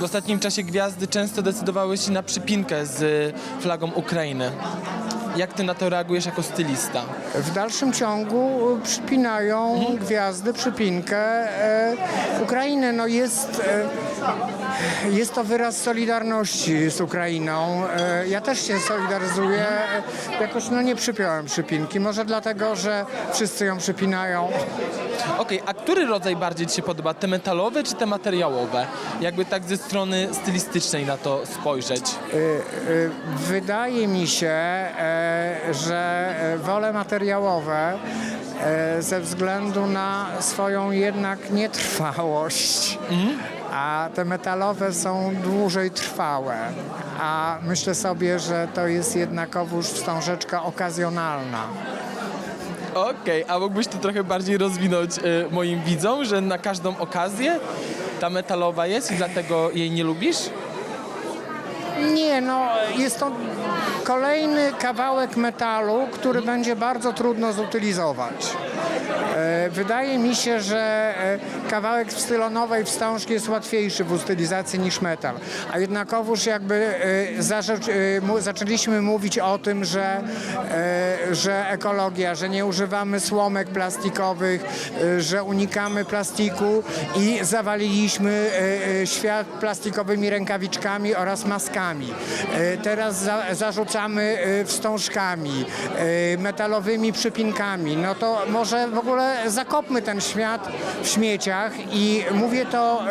W ostatnim czasie gwiazdy często decydowały się na przypinkę z y, flagą Ukrainy. Jak ty na to reagujesz jako stylista? W dalszym ciągu przypinają gwiazdy, przypinkę e, Ukrainy. No jest, e, jest to wyraz solidarności z Ukrainą. E, ja też się solidaryzuję. E, Jakoś no nie przypiąłem przypinki. Może dlatego, że wszyscy ją przypinają. Okej, a który rodzaj bardziej ci się podoba? Te metalowe czy te materiałowe? Jakby tak ze strony stylistycznej na to spojrzeć. E, Wydaje mi się, że wolę materiałowe ze względu na swoją jednak nietrwałość. A te metalowe są dłużej trwałe. A myślę sobie, że to jest jednakowoż wstążeczka okazjonalna. Okej, a mógłbyś to trochę bardziej rozwinąć y, moim widzom, że na każdą okazję ta metalowa jest i dlatego jej nie lubisz? Nie, no jest to kolejny kawałek metalu, który będzie bardzo trudno zutylizować. E, Wydaje mi się, że e, kawałek stylonowej wstążki jest łatwiejszy w utylizacji niż metal. A jednakowoż jakby e, zaczęliśmy mówić o tym, że, że ekologia, że nie używamy słomek plastikowych, że unikamy plastiku i zawaliliśmy świat plastikowymi rękawiczkami oraz maskami. E, Teraz za, zarzucamy e, wstążkami, e, metalowymi przypinkami. No to może w ogóle zakopmy ten świat w śmieciach i mówię to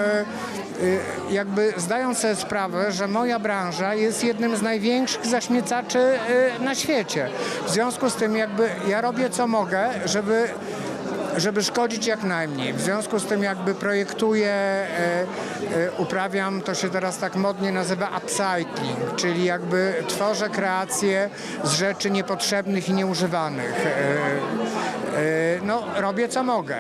jakby zdając sobie sprawę, że moja branża jest jednym z największych zaśmiecaczy na świecie. W związku z tym jakby ja robię co mogę, żeby żeby szkodzić jak najmniej. W związku z tym jakby projektuję, e, e, uprawiam, to się teraz tak modnie nazywa upcycling, czyli jakby tworzę kreacje z rzeczy niepotrzebnych i nieużywanych. E, no, robię co mogę.